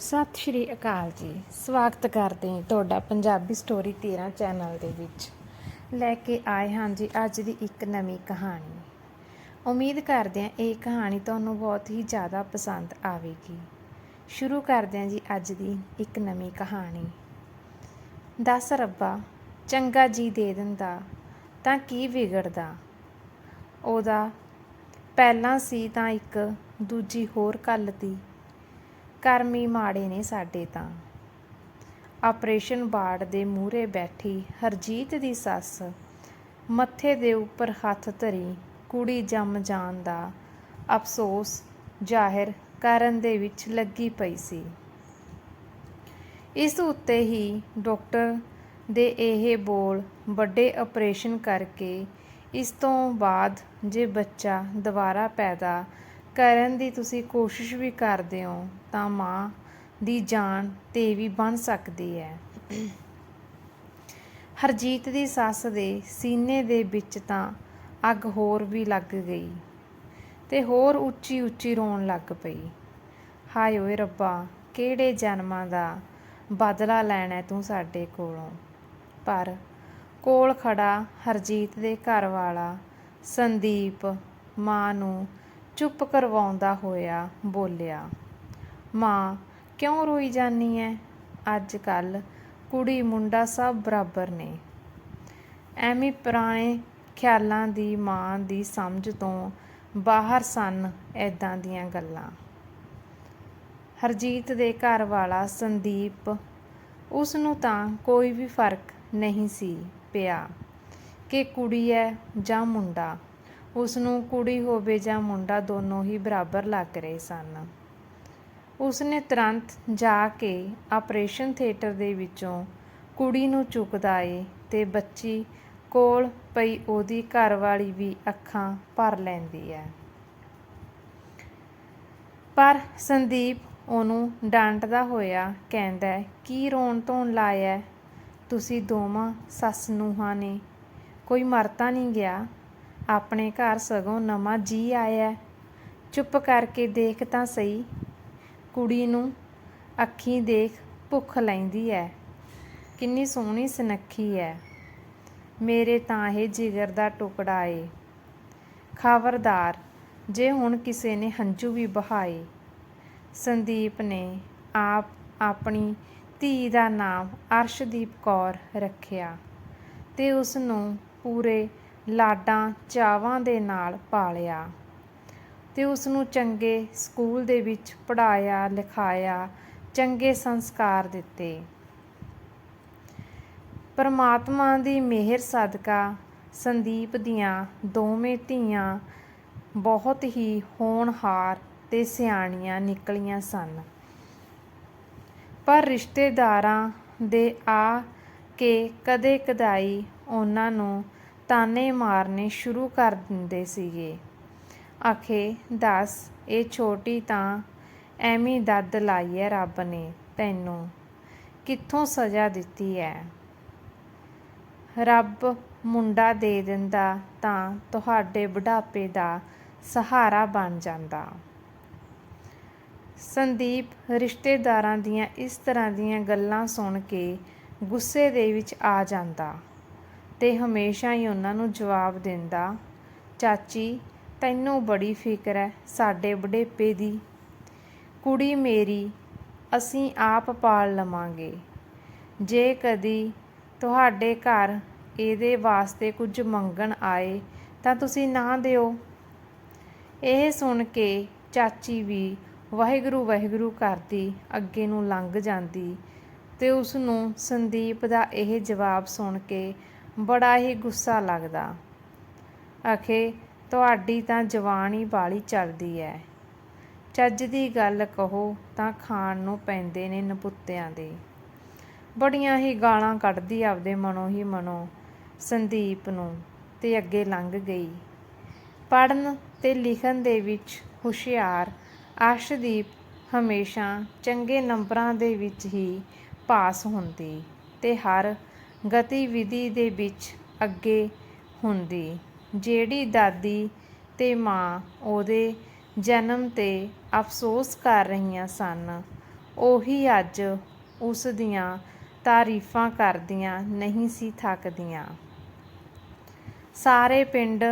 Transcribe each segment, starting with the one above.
ਸਤਿ ਸ਼੍ਰੀ ਅਕਾਲ ਜੀ। ਸਵਾਗਤ ਕਰਦੇ ਹਾਂ ਤੁਹਾਡਾ ਪੰਜਾਬੀ ਸਟੋਰੀ 13 ਚੈਨਲ ਦੇ ਵਿੱਚ। ਲੈ ਕੇ ਆਏ ਹਾਂ ਜੀ ਅੱਜ ਦੀ ਇੱਕ ਨਵੀਂ ਕਹਾਣੀ। ਉਮੀਦ ਕਰਦੇ ਹਾਂ ਇਹ ਕਹਾਣੀ ਤੁਹਾਨੂੰ ਬਹੁਤ ਹੀ ਜ਼ਿਆਦਾ ਪਸੰਦ ਆਵੇਗੀ। ਸ਼ੁਰੂ ਕਰਦੇ ਹਾਂ ਜੀ ਅੱਜ ਦੀ ਇੱਕ ਨਵੀਂ ਕਹਾਣੀ। ਦੱਸ ਰੱਬਾ, ਚੰਗਾ ਜੀ ਦੇ ਦਿੰਦਾ, ਤਾਂ ਕੀ ਵਿਗੜਦਾ? ਉਹਦਾ ਪਹਿਲਾਂ ਸੀ ਤਾਂ ਇੱਕ ਦੂਜੀ ਹੋਰ ਕੱਲਤੀ ਕਰਮੀ ਮਾੜੇ ਨੇ ਸਾਡੇ ਤਾਂ। ਆਪਰੇਸ਼ਨ ਬਾੜ ਦੇ ਮੂਹਰੇ ਬੈਠੀ ਹਰਜੀਤ ਦੀ ਸੱਸ ਮੱਥੇ ਦੇ ਉੱਪਰ ਹੱਥ ਧਰੀ ਕੁੜੀ ਜੰਮ ਜਾਣ ਦਾ ਅਫਸੋਸ ਜ਼ਾਹਿਰ ਕਰਨ ਦੇ ਵਿੱਚ ਲੱਗੀ ਪਈ ਸੀ। ਇਸ ਉੱਤੇ ਹੀ ਡਾਕਟਰ ਦੇ ਇਹ ਬੋਲ ਵੱਡੇ ਆਪਰੇਸ਼ਨ ਕਰਕੇ ਇਸ ਤੋਂ ਬਾਅਦ ਜੇ ਬੱਚਾ ਦੁਬਾਰਾ ਪੈਦਾ ਕਰਨ ਦੀ ਤੁਸੀਂ ਕੋਸ਼ਿਸ਼ ਵੀ ਕਰਦੇ ਹੋ, ਤਾਂ ਮਾਂ ਦੀ ਜਾਨ ਤੇ ਵੀ ਬਣ ਸਕਦੀ ਹੈ। ਹਰਜੀਤ ਦੀ ਸੱਸ ਦੇ ਸੀਨੇ ਦੇ ਵਿੱਚ ਤਾਂ ਅੱਗ ਹੋਰ ਵੀ ਲੱਗ ਗਈ ਤੇ ਹੋਰ ਉੱਚੀ ਉੱਚੀ ਰੋਣ ਲੱਗ ਪਈ। ਹਾਏ ਓਏ ਰੱਬਾ, ਕਿਹੜੇ ਜਨਮਾਂ ਦਾ ਬਦਲਾ ਲੈਣਾ ਤੂੰ ਸਾਡੇ ਕੋਲੋਂ? ਪਰ ਕੋਲ ਖੜਾ ਹਰਜੀਤ ਦੇ ਘਰ ਵਾਲਾ ਸੰਦੀਪ ਮਾਂ ਨੂੰ ਚੁੱਪ ਕਰਵਾਉਂਦਾ ਹੋਇਆ ਬੋਲਿਆ, ਮਾਂ, ਕਿਉਂ ਰੋਈ ਜਾਨੀ ਐ? ਅੱਜ ਕੱਲ ਕੁੜੀ ਮੁੰਡਾ ਸਭ ਬਰਾਬਰ ਨੇ। ਐਵੇਂ ਪੁਰਾਣੇ ਖਿਆਲਾਂ ਦੀ ਮਾਂ ਦੀ ਸਮਝ ਤੋਂ ਬਾਹਰ ਸਨ ਐਦਾਂ ਦੀਆਂ ਗੱਲਾਂ। ਹਰਜੀਤ ਦੇ ਘਰ ਵਾਲਾ ਸੰਦੀਪ, ਉਸ ਨੂੰ ਤਾਂ ਕੋਈ ਵੀ ਫ਼ਰਕ ਨਹੀਂ ਸੀ ਪਿਆ ਕਿ ਕੁੜੀ ਹੈ ਜਾਂ ਮੁੰਡਾ। ਉਸ ਨੂੰ ਕੁੜੀ ਹੋਵੇ ਜਾਂ ਮੁੰਡਾ ਦੋਨੋਂ ਹੀ ਬਰਾਬਰ ਲੱਗ ਰਹੇ ਸਨ। ਉਸ ਨੇ ਤੁਰੰਤ ਜਾ ਕੇ ਆਪਰੇਸ਼ਨ ਥੀਏਟਰ ਦੇ ਵਿੱਚੋਂ ਕੁੜੀ ਨੂੰ ਚੁੱਕਦਾ ਏ ਤੇ ਬੱਚੀ ਕੋਲ ਪਈ ਉਹਦੀ ਘਰਵਾਲੀ ਵੀ ਅੱਖਾਂ ਭਰ ਲੈਂਦੀ ਹੈ। ਪਰ ਸੰਦੀਪ ਉਹਨੂੰ ਡਾਂਟਦਾ ਹੋਇਆ ਕਹਿੰਦਾ, ਕੀ ਰੋਣ ਧੋਣ ਲਾਇਆ? ਤੁਸੀਂ ਦੋਵਾਂ ਸੱਸ ਨੂੰਹਾਂ ਨੇ। ਕੋਈ ਮਰਤਾ ਨਹੀਂ ਗਿਆ। ਆਪਣੇ ਘਰ ਸਗੋਂ ਨਵਾਂ ਜੀ ਆਇਆ ਚੁੱਪ ਕਰਕੇ ਦੇਖ ਤਾਂ ਸਹੀ, ਕੁੜੀ ਨੂੰ ਅੱਖੀਂ ਦੇਖ ਭੁੱਖ ਲੈਂਦੀ ਹੈ। ਕਿੰਨੀ ਸੋਹਣੀ ਸੁਨੱਖੀ ਹੈ। ਮੇਰੇ ਤਾਂ ਇਹ ਜਿਗਰ ਦਾ ਟੁਕੜਾ ਏ। ਖਬਰਦਾਰ, ਜੇ ਹੁਣ ਕਿਸੇ ਨੇ ਹੰਝੂ ਵੀ ਬਹਾਏ। ਸੰਦੀਪ ਨੇ ਆਪ ਆਪਣੀ ਧੀ ਦਾ ਨਾਮ ਅਰਸ਼ਦੀਪ ਕੌਰ ਰੱਖਿਆ ਤੇ ਉਸ ਨੂੰ ਪੂਰੇ ਲਾਡਾਂ ਚਾਵਾਂ ਦੇ ਨਾਲ ਪਾਲਿਆ ਤੇ ਉਸ ਨੂੰ ਚੰਗੇ ਸਕੂਲ ਦੇ ਵਿੱਚ ਪੜਾਇਆ ਲਿਖਾਇਆ, ਚੰਗੇ ਸੰਸਕਾਰ ਦਿੱਤੇ। ਪਰਮਾਤਮਾ ਦੀ ਮਿਹਰ ਸਦਕਾ ਸੰਦੀਪ ਦੀਆਂ ਦੋਵੇਂ ਧੀਆਂ ਬਹੁਤ ਹੀ ਹੋਣਹਾਰ ਤੇ ਸਿਆਣੀਆਂ ਨਿਕਲੀਆਂ ਸਨ। ਪਰ ਰਿਸ਼ਤੇਦਾਰਾਂ ਦੇ ਆ ਕੇ ਕਦੇ ਕਦਾਈ ਉਹਨਾਂ ਨੂੰ ਤਾਨੇ ਮਾਰਨੇ ਸ਼ੁਰੂ ਕਰ ਦਿੰਦੇ ਸੀਗੇ। ਆਖੇ, ਦੱਸ, ਇਹ ਛੋਟੀ ਤਾਂ ਐਵੇਂ ਦੱਦ ਲਾਈ ਹੈ ਰੱਬ ਨੇ, ਤੈਨੂੰ। ਕਿੱਥੋਂ ਸਜ਼ਾ ਦਿੱਤੀ ਹੈ ਰੱਬ ਮੁੰਡਾ ਦੇ ਦਿੰਦਾ ਤਾਂ ਤੁਹਾਡੇ ਬੁਢਾਪੇ ਦਾ ਸਹਾਰਾ ਬਣ ਜਾਂਦਾ। ਸੰਦੀਪ ਰਿਸ਼ਤੇਦਾਰਾਂ ਦੀਆਂ ਇਸ ਤਰ੍ਹਾਂ ਦੀਆਂ ਗੱਲਾਂ ਸੁਣ ਕੇ ਗੁੱਸੇ ਦੇ ਵਿੱਚ ਆ ਜਾਂਦਾ। ਤੇ ਹਮੇਸ਼ਾ ਹੀ ਉਹਨਾਂ ਨੂੰ ਜਵਾਬ ਦਿੰਦਾ, ਚਾਚੀ, ਤੈਨੂੰ ਬੜੀ ਫਿਕਰ ਹੈ ਸਾਡੇ ਬੁਢੇਪੇ ਦੀ। ਕੁੜੀ ਮੇਰੀ, ਅਸੀਂ ਆਪ ਪਾਲ ਲਵਾਂਗੇ। ਜੇ ਕਦੀ ਤੁਹਾਡੇ ਘਰ ਇਹਦੇ ਵਾਸਤੇ ਕੁਝ ਮੰਗਣ ਆਏ, ਤਾਂ ਤੁਸੀਂ ਨਾ ਦਿਓ। ਇਹ ਸੁਣ ਕੇ ਚਾਚੀ ਵੀ ਵਾਹਿਗੁਰੂ ਵਾਹਿਗੁਰੂ ਕਰਦੀ ਅੱਗੇ ਨੂੰ ਲੰਘ ਜਾਂਦੀ ਤੇ ਉਸ ਨੂੰ ਸੰਦੀਪ ਦਾ ਇਹ ਜਵਾਬ ਸੁਣ ਕੇ ਬੜਾ ਹੀ ਗੁੱਸਾ ਲੱਗਦਾ। ਆਖੇ, ਤੁਹਾਡੀ ਤਾਂ ਜਵਾਨੀ ਬਾਲੀ ਚੱਲਦੀ ਐ। ਚੱਜ ਦੀ ਗੱਲ ਕਹੋ ਤਾਂ ਖਾਣ ਨੂੰ ਪੈਂਦੇ ਨੇ ਨਪੁੱਤਿਆਂ ਦੇ। ਬੜੀਆਂ ਹੀ ਗਾਲਾਂ ਕੱਢਦੀ ਆਪਦੇ ਮਨੋਂ ਹੀ ਮਨੋਂ ਸੰਦੀਪ ਨੂੰ ਤੇ ਅੱਗੇ ਲੰਘ ਗਈ। ਪੜਨ ਤੇ ਲਿਖਣ ਦੇ ਵਿੱਚ ਹੁਸ਼ਿਆਰ ਅਰਸ਼ਦੀਪ ਹਮੇਸ਼ਾ ਚੰਗੇ ਨੰਬਰਾਂ ਦੇ ਵਿੱਚ ਹੀ ਪਾਸ ਹੁੰਦੀ ਤੇ ਹਰ ਗਤੀਵਿਧੀ ਦੇ ਵਿੱਚ ਅੱਗੇ ਹੁੰਦੀ। ਜਿਹੜੀ ਦਾਦੀ ਤੇ ਮਾਂ ਉਹਦੇ ਜਨਮ ਤੇ ਅਫਸੋਸ ਕਰ ਰਹੀਆਂ ਸਨ, ਉਹੀ ਅੱਜ ਉਸ ਦੀਆਂ ਤਾਰੀਫਾਂ ਕਰਦੀਆਂ ਨਹੀਂ ਸੀ ਥੱਕਦੀਆਂ। ਸਾਰੇ ਪਿੰਡ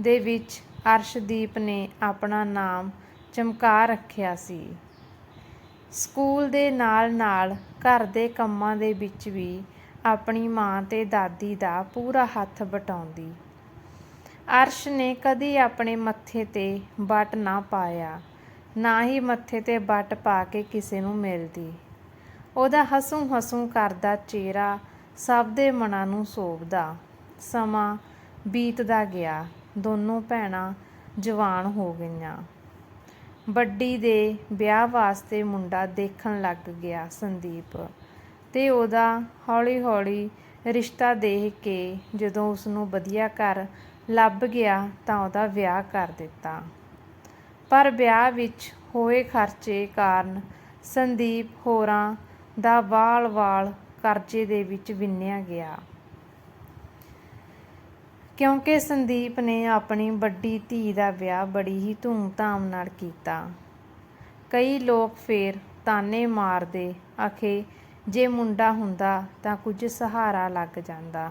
ਦੇ ਵਿੱਚ ਅਰਸ਼ਦੀਪ ਨੇ ਆਪਣਾ ਨਾਮ ਚਮਕਾ ਰੱਖਿਆ ਸੀ। ਸਕੂਲ ਦੇ ਨਾਲ-ਨਾਲ ਘਰ ਦੇ ਕੰਮਾਂ ਦੇ ਵਿੱਚ ਵੀ ਆਪਣੀ ਮਾਂ ਤੇ ਦਾਦੀ ਦਾ ਪੂਰਾ ਹੱਥ ਵਟਾਉਂਦੀ। ਅਰਸ਼ ਨੇ ਕਦੀ ਆਪਣੇ ਮੱਥੇ ਤੇ ਵੱਟ ਨਾ ਪਾਇਆ, ਨਾ ਹੀ ਮੱਥੇ ਤੇ ਵੱਟ ਪਾ ਕੇ ਕਿਸੇ ਨੂੰ ਮਿਲਦੀ। ਉਹਦਾ ਹਸੂ ਹਸੂ ਕਰਦਾ ਚਿਹਰਾ ਸਭ ਦੇ ਮਨਾਂ ਨੂੰ ਸੋਭਦਾ। ਸਮਾਂ ਬੀਤਦਾ ਗਿਆ, ਦੋਨੋਂ ਭੈਣਾਂ ਜਵਾਨ ਹੋ ਗਈਆਂ। ਵੱਡੀ ਦੇ ਵਿਆਹ ਵਾਸਤੇ ਮੁੰਡਾ ਦੇਖਣ ਲੱਗ ਗਿਆ ਸੰਦੀਪ। ਤੇ ਉਹਦਾ ਹੌਲੀ-ਹੌਲੀ ਰਿਸ਼ਤਾ ਦੇਖ ਕੇ ਜਦੋਂ ਉਸਨੂੰ ਵਧੀਆ ਘਰ ਲੱਭ ਗਿਆ ਤਾਂ ਉਹਦਾ ਵਿਆਹ ਕਰ ਦਿੱਤਾ। ਪਰ ਵਿਆਹ ਵਿੱਚ ਹੋਏ ਖਰਚੇ ਕਾਰਨ ਸੰਦੀਪ ਹੋਰਾਂ ਦਾ ਵਾਲ-ਵਾਲ ਕਰਜ਼ੇ ਦੇ ਵਿੱਚ ਵਿੰਨਿਆ ਗਿਆ। ਕਿਉਂਕਿ ਸੰਦੀਪ ਨੇ ਆਪਣੀ ਵੱਡੀ ਧੀ ਦਾ ਵਿਆਹ ਬੜੀ ਹੀ ਧੂਮ-ਧਾਮ ਨਾਲ ਕੀਤਾ। ਕਈ ਲੋਕ ਫੇਰ ਤਾਨੇ ਮਾਰਦੇ, ਆਖੇ ਜੇ ਮੁੰਡਾ ਹੁੰਦਾ ਤਾਂ ਕੁਝ ਸਹਾਰਾ ਲੱਗ ਜਾਂਦਾ।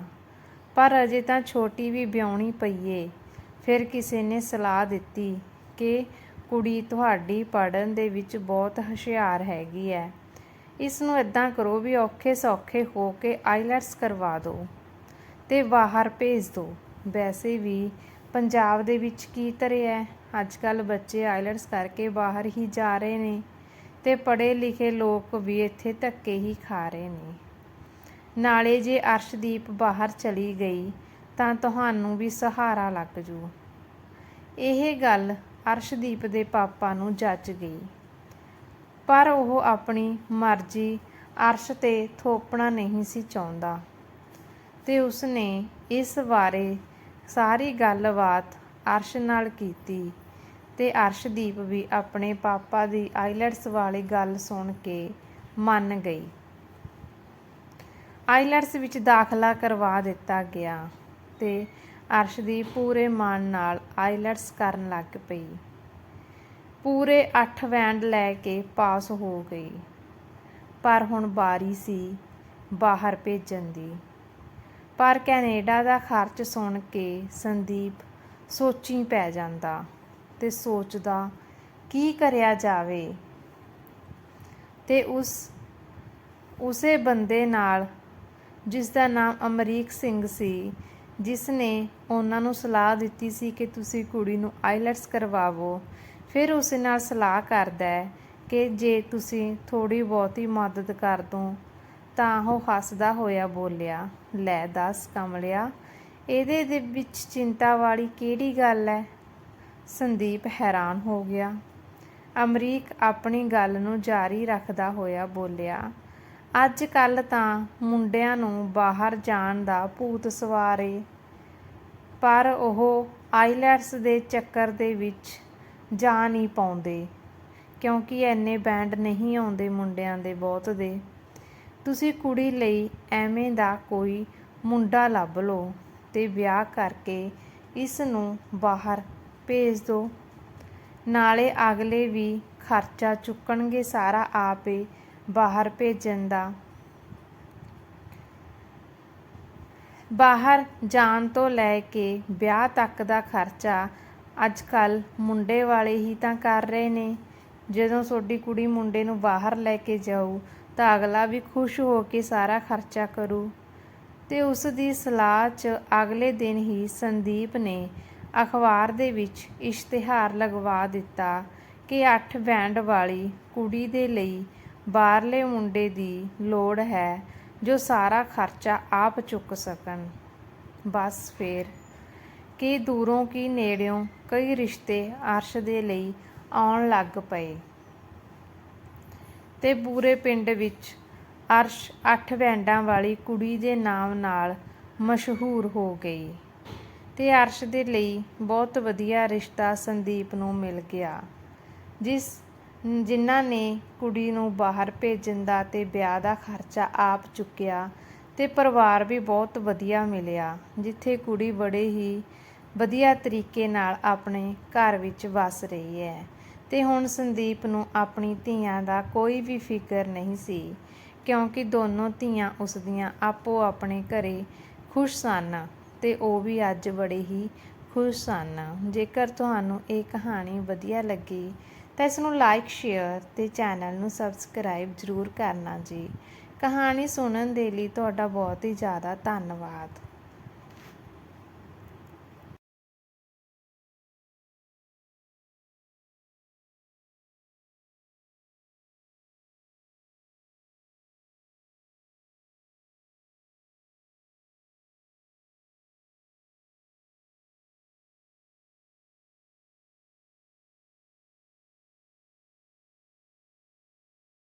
ਪਰ ਅਜੇ ਤਾਂ ਛੋਟੀ ਵੀ ਵਿਆਹੁਣੀ ਪਈਏ। ਫਿਰ ਕਿਸੇ ਨੇ ਸਲਾਹ ਦਿੱਤੀ ਕਿ ਕੁੜੀ ਤੁਹਾਡੀ ਪੜਨ ਦੇ ਵਿੱਚ ਬਹੁਤ ਹੁਸ਼ਿਆਰ ਹੈਗੀ ਹੈ ਇਸ ਨੂੰ ਇਦਾਂ ਕਰੋ ਵੀ ਔਖੇ ਸੌਖੇ ਹੋ ਕੇ ਆਈਲੈਟਸ ਕਰਵਾ ਦਿਓ ਤੇ ਬਾਹਰ ਭੇਜ ਦਿਓ ਵੈਸੇ ਵੀ ਪੰਜਾਬ ਦੇ ਵਿੱਚ ਕੀ ਧਰਿਆ ਅੱਜ ਕੱਲ ਬੱਚੇ ਆਈਲੈਟਸ ਕਰਕੇ ਬਾਹਰ ਹੀ ਜਾ ਰਹੇ ਨੇ। ਤੇ ਪੜ੍ਹੇ ਲਿਖੇ ਲੋਕ ਵੀ ਇੱਥੇ ਧੱਕੇ ਹੀ ਖਾ ਰਹੇ ਨੇ। ਨਾਲੇ ਜੇ ਅਰਸ਼ਦੀਪ ਬਾਹਰ ਚਲੀ ਗਈ, ਤਾਂ ਤੁਹਾਨੂੰ ਵੀ ਸਹਾਰਾ ਲੱਗ ਜੂ। ਇਹ ਗੱਲ ਅਰਸ਼ਦੀਪ ਦੇ ਪਾਪਾ ਨੂੰ ਜੱਜ ਗਈ। ਪਰ ਉਹ ਆਪਣੀ ਮਰਜ਼ੀ ਅਰਸ਼ ਤੇ ਥੋਪਣਾ ਨਹੀਂ ਸੀ ਚਾਹੁੰਦਾ। ਤੇ ਉਸਨੇ ਇਸ ਬਾਰੇ ਸਾਰੀ ਗੱਲਬਾਤ ਅਰਸ਼ ਨਾਲ ਕੀਤੀ। ਤੇ ਅਰਸ਼ਦੀਪ ਵੀ ਆਪਣੇ ਪਾਪਾ ਦੀ ਆਈਲੈਟਸ ਵਾਲੀ ਗੱਲ ਸੁਣ ਕੇ ਮੰਨ ਗਈ। ਆਈਲੈਟਸ ਵਿੱਚ ਦਾਖਲਾ ਕਰਵਾ ਦਿੱਤਾ ਗਿਆ ਤੇ ਅਰਸ਼ਦੀਪ ਪੂਰੇ ਮਨ ਨਾਲ ਆਈਲੈਟਸ ਕਰਨ ਲੱਗ ਪਈ। ਪੂਰੇ 8 ਵੈਂਡ ਲੈ ਕੇ ਪਾਸ ਹੋ ਗਈ। ਪਰ ਹੁਣ ਬਾਰੀ ਸੀ ਬਾਹਰ ਭੇਜਣ ਦੀ। ਪਰ ਕੈਨੇਡਾ ਦਾ ਖਰਚ ਸੁਣ ਕੇ ਸੰਦੀਪ ਸੋਚੀ ਪੈ ਜਾਂਦਾ। ਤੇ ਸੋਚਦਾ, ਕੀ ਕਰਿਆ ਜਾਵੇ? ਤੇ ਉਸ, ਉਸੇ ਬੰਦੇ ਨਾਲ ਜਿਸ ਦਾ ਨਾਮ ਅਮਰੀਕ ਸਿੰਘ ਸੀ ਜਿਸ ਨੇ ਉਹਨਾਂ ਨੂੰ ਸਲਾਹ ਦਿੱਤੀ ਸੀ ਕਿ ਤੁਸੀਂ ਕੁੜੀ ਨੂੰ ਆਈਲੈਟਸ ਕਰਵਾਵੋ, ਫਿਰ ਉਸ ਨਾਲ ਸਲਾਹ ਕਰਦਾ ਹੈ ਕਿ ਜੇ ਤੁਸੀਂ ਥੋੜੀ ਬਹੁਤੀ ਮਦਦ ਕਰ ਦੋ, ਤਾਂ ਉਹ ਹੱਸਦਾ ਹੋਇਆ ਬੋਲਿਆ, ਲੈ ਦੱਸ ਕਮਲਿਆ, ਇਹਦੇ ਦੇ ਵਿੱਚ ਚਿੰਤਾ ਵਾਲੀ ਕਿਹੜੀ ਗੱਲ ਹੈ? ਸੰਦੀਪ ਹੈਰਾਨ ਹੋ ਗਿਆ। ਅਮਰੀਕ ਆਪਣੀ ਗੱਲ ਨੂੰ ਜਾਰੀ ਰੱਖਦਾ ਹੋਇਆ ਬੋਲਿਆ, ਅੱਜ ਕੱਲ ਤਾਂ ਮੁੰਡਿਆਂ ਨੂੰ ਬਾਹਰ ਜਾਣ ਦਾ ਭੂਤ ਸਵਾਰੇ ਪਰ ਉਹ ਆਈਲੈਟਸ ਦੇ ਚੱਕਰ ਦੇ ਵਿੱਚ ਜਾ ਨਹੀਂ ਪਾਉਂਦੇ, ਕਿਉਂਕਿ ਐਨੇ ਬੈਂਡ ਨਹੀਂ ਆਉਂਦੇ ਮੁੰਡਿਆਂ ਦੇ ਬਹੁਤ ਦੇ। ਤੁਸੀਂ ਕੁੜੀ ਲਈ ਐਵੇਂ ਦਾ ਕੋਈ ਮੁੰਡਾ ਲੱਭ ਲਓ ਤੇ ਵਿਆਹ ਕਰਕੇ ਇਸ ਨੂੰ ਬਾਹਰ ਭੇਜ ਦਿਓ ਨਾਲੇ ਅਗਲੇ ਵੀ ਖਰਚਾ ਚੁੱਕਣਗੇ ਸਾਰਾ ਆਪੇ ਬਾਹਰ ਭੇਜਣ ਦਾ। ਬਾਹਰ ਜਾਣ ਤੋਂ ਲੈ ਕੇ ਵਿਆਹ ਤੱਕ ਦਾ ਖਰਚਾ ਅੱਜ ਕੱਲ ਮੁੰਡੇ ਵਾਲੇ ਹੀ ਤਾਂ ਕਰ ਰਹੇ ਨੇ। ਜਦੋਂ ਤੁਹਾਡੀ ਕੁੜੀ ਮੁੰਡੇ ਨੂੰ ਬਾਹਰ ਲੈ ਕੇ ਜਾਊ ਤਾਂ ਅਗਲਾ ਵੀ ਖੁਸ਼ ਹੋ ਕੇ ਸਾਰਾ ਖਰਚਾ ਕਰੂ। ਤੇ ਉਸ ਦੀ ਸਲਾਹ 'ਚ ਅਗਲੇ ਦਿਨ ਹੀ ਸੰਦੀਪ ਨੇ ਅਖਬਾਰ ਦੇ ਵਿੱਚ ਇਸ਼ਤਿਹਾਰ ਲਗਵਾ ਦਿੱਤਾ ਕਿ ਅੱਠ ਬੈਂਡ ਵਾਲੀ ਕੁੜੀ ਦੇ ਲਈ ਬਾਹਰਲੇ ਮੁੰਡੇ ਦੀ ਲੋੜ ਹੈ ਜੋ ਸਾਰਾ ਖਰਚਾ ਆਪ ਚੁੱਕ ਸਕਣ। ਬਸ ਫੇਰ, ਕਿ ਦੂਰੋਂ ਕੀ ਨੇੜਿਓਂ ਕਈ ਰਿਸ਼ਤੇ ਅਰਸ਼ ਦੇ ਲਈ ਆਉਣ ਲੱਗ ਪਏ। ਤੇ ਪੂਰੇ ਪਿੰਡ ਵਿੱਚ ਅਰਸ਼ ਅੱਠ ਵੈਂਡਾਂ ਵਾਲੀ ਕੁੜੀ ਦੇ ਨਾਮ ਨਾਲ ਮਸ਼ਹੂਰ ਹੋ ਗਈ। ਤੇ ਅਰਸ਼ ਦੇ ਲਈ ਬਹੁਤ ਵਧੀਆ ਰਿਸ਼ਤਾ ਸੰਦੀਪ ਨੂੰ ਮਿਲ ਗਿਆ, ਜਿਸ ਜਿਨ੍ਹਾਂ ਨੇ ਕੁੜੀ ਨੂੰ ਬਾਹਰ ਭੇਜਣ ਦਾ ਤੇ ਵਿਆਹ ਦਾ ਖਰਚਾ ਆਪ ਚੁੱਕਿਆ ਤੇ ਪਰਿਵਾਰ ਵੀ ਬਹੁਤ ਵਧੀਆ ਮਿਲਿਆ, ਜਿੱਥੇ ਕੁੜੀ ਬੜੇ ਹੀ ਵਧੀਆ ਤਰੀਕੇ ਨਾਲ ਆਪਣੇ ਘਰ ਵਿੱਚ ਵਸ ਰਹੀ ਹੈ ਤੇ ਹੁਣ ਸੰਦੀਪ ਨੂੰ ਆਪਣੀ ਧੀਆਂ ਦਾ ਕੋਈ ਵੀ ਫਿਕਰ ਨਹੀਂ ਸੀ, ਕਿਉਂਕਿ ਦੋਨੋਂ ਧੀਆਂ ਉਸ ਦੀਆਂ ਆਪੋ ਆਪਣੇ ਘਰੇ ਖੁਸ਼ ਸਨ। ਤੇ ਉਹ ਵੀ ਅੱਜ ਬੜੇ ਹੀ ਖੁਸ਼ ਸਨ। ਜੇਕਰ ਤੁਹਾਨੂੰ ਇਹ ਕਹਾਣੀ ਵਧੀਆ ਲੱਗੀ, ਤਾਂ ਇਸ ਨੂੰ ਲਾਈਕ ਸ਼ੇਅਰ ਤੇ ਚੈਨਲ ਨੂੰ ਸਬਸਕ੍ਰਾਈਬ ਜ਼ਰੂਰ ਕਰਨਾ ਜੀ। ਕਹਾਣੀ ਸੁਣਨ ਦੇ ਲਈ ਤੁਹਾਡਾ ਬਹੁਤ ਹੀ ਜ਼ਿਆਦਾ ਧੰਨਵਾਦ।